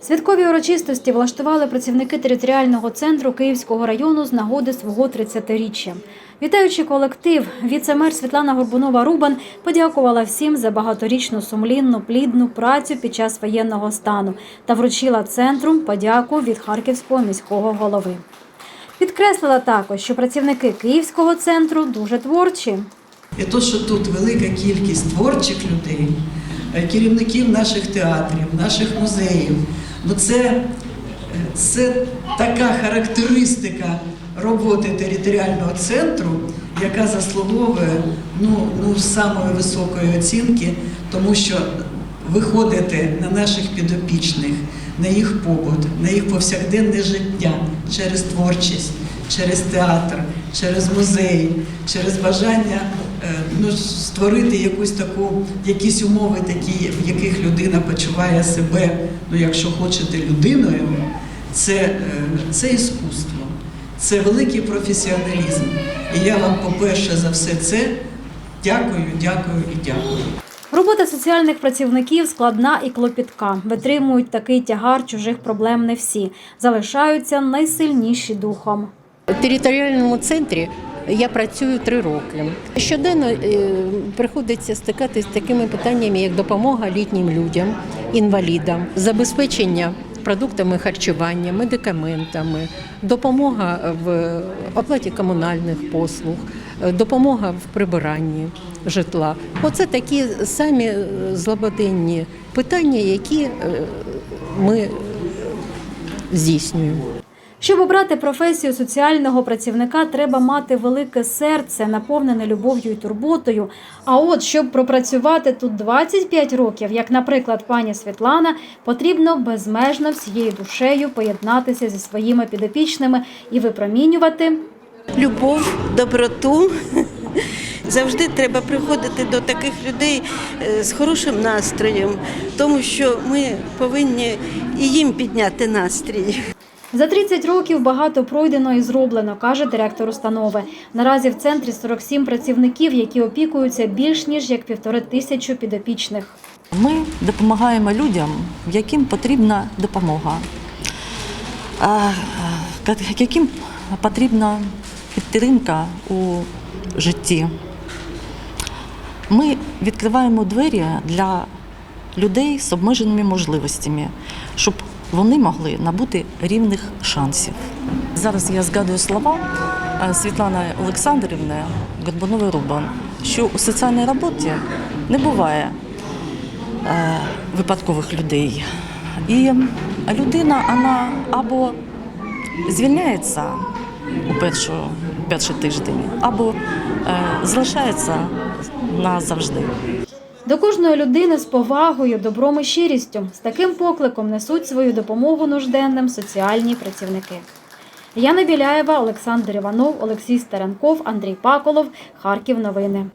Святкові урочистості влаштували працівники територіального центру Київського району з нагоди свого 30-річчя. Вітаючи колектив, віце-мер Світлана Горбунова-Рубан подякувала всім за багаторічну сумлінну плідну працю під час воєнного стану та вручила центру подяку від Харківського міського голови. Підкреслила також, що працівники Київського центру дуже творчі. І то, що тут велика кількість творчих людей, е, керівників наших театрів, наших музеїв, ну це, е, це така характеристика роботи територіального центру, яка заслуговує ну, ну, самої високої оцінки, тому що виходити на наших підопічних, на їх побут, на їх повсякденне життя через творчість, через театр, через музей, через бажання е, ну, створити якусь таку, якісь умови такі, в яких людина почуває себе, ну якщо хочете, людиною, це, е, це іскусство, це великий професіоналізм. І я вам, по-перше, за все це дякую, дякую і дякую. Робота соціальних працівників складна і клопітка. Витримують такий тягар чужих проблем не всі. Залишаються найсильніші духом. У територіальному центрі я працюю три роки. Щоденно е, приходиться стикатися з такими питаннями, як допомога літнім людям, інвалідам, забезпечення продуктами харчування, медикаментами, допомога в оплаті комунальних послуг, е, допомога в прибиранні житла. Оце такі самі е, злободенні питання, які ми здійснюємо. Щоб обрати професію соціального працівника, треба мати велике серце, наповнене любов'ю і турботою. А от щоб пропрацювати тут 25 років, як, наприклад, пані Світлана, потрібно безмежно всією душею поєднатися зі своїми підопічними і випромінювати любов, доброту. Завжди треба приходити до таких людей е, з хорошим настроєм, тому що ми повинні і їм підняти настрій. За 30 років багато пройдено і зроблено, каже директор установи. Наразі в центрі 47 працівників, які опікуються більш ніж як півтори тисячі підопічних. Ми допомагаємо людям, яким потрібна допомога, яким потрібна підтримка у житті. Ми відкриваємо двері для людей з обмеженими можливостями, щоб вони могли набути рівних шансів. Зараз я згадую слова е, Світлани Олександрівни Горбунової Рубан, що у соціальній роботі не буває е, випадкових людей. І людина вона або звільняється у першу, перший тиждень, або е, залишається назавжди. До кожної людини з повагою, добром і щирістю з таким покликом несуть свою допомогу нужденним соціальні працівники. Яна Біляєва, Олександр Іванов, Олексій Старенков, Андрій Паколов, Харків. Новини.